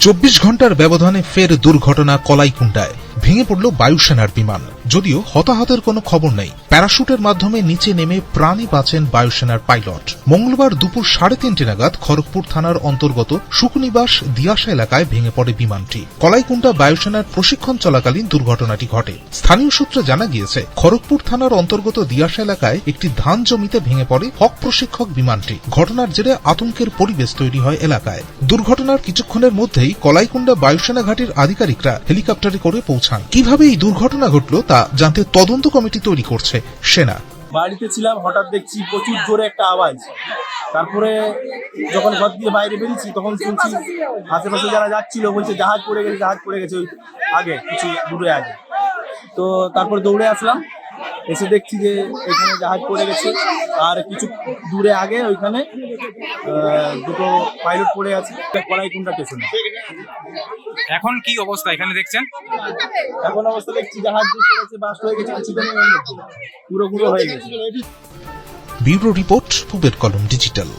চব্বিশ ঘণ্টার ব্যবধানে ফের দুর্ঘটনা কলাইকুণ্ডায় ভেঙে পড়ল বায়ুসেনার বিমান। যদিও হতাহতের কোনো খবর নেই। প্যারাশুটের মাধ্যমে নিচে নেমে প্রাণে বাঁচেন বায়ুসেনার পাইলট। মঙ্গলবার দুপুর সাড়ে তিনটে নাগাদ খড়গপুর থানার অন্তর্গত সুকুনিবাস দিয়াশা এলাকায় ভেঙে পড়ে বিমানটি। কলাইকুণ্ডা বায়ুসেনার প্রশিক্ষণ চলাকালীন দুর্ঘটনাটি ঘটে। স্থানীয় সূত্রে জানা গিয়েছে, খড়গপুর থানার অন্তর্গত দিয়াশা এলাকায় একটি ধান জমিতে ভেঙে পড়ে হক প্রশিক্ষক বিমানটি। ঘটনার জেরে আতঙ্কের পরিবেশ তৈরি হয় এলাকায়। দুর্ঘটনার কিছুক্ষণের মধ্যেই কলাইকুণ্ডা বায়ুসেনা ঘাটির আধিকারিকরা হেলিকপ্টারে করে পৌঁছান। কীভাবে এই দুর্ঘটনা ঘটল তা জানতে তদন্ত কমিটি তৈরি করছে। সেনা। বাড়িতে ছিলাম, হঠাৎ দেখছি প্রচুর জোরে একটা আওয়াজ। তারপরে যখন ঘর দিয়ে বাইরে বেরিয়েছি, তখন শুনছি আশেপাশে যারা যাচ্ছিল, বলছে, জাহাজ পড়ে গেছে, জাহাজ পড়ে গেছে। ওই আগে, কিছু দূরে আগে। তো তারপরে দৌড়ে আসলাম। এসে দেখছি যে এখানে জাহাজ পড়ে গেছে। আর কিছু দূরে আগে ওইখানে আহ, দুটো পাইলট পড়ে আছে। কড়াইকুণ্ডা স্টেশনে এখন কি অবস্থা? এখানে দেখছেন? এখন অবস্থা দেখছি জাহাজ যে পড়েছে বাস্ট হয়ে গেছে পুরো পুরো হয়ে গেছে। ব্যুরো রিপোর্ট পুবের কলম ডিজিটাল।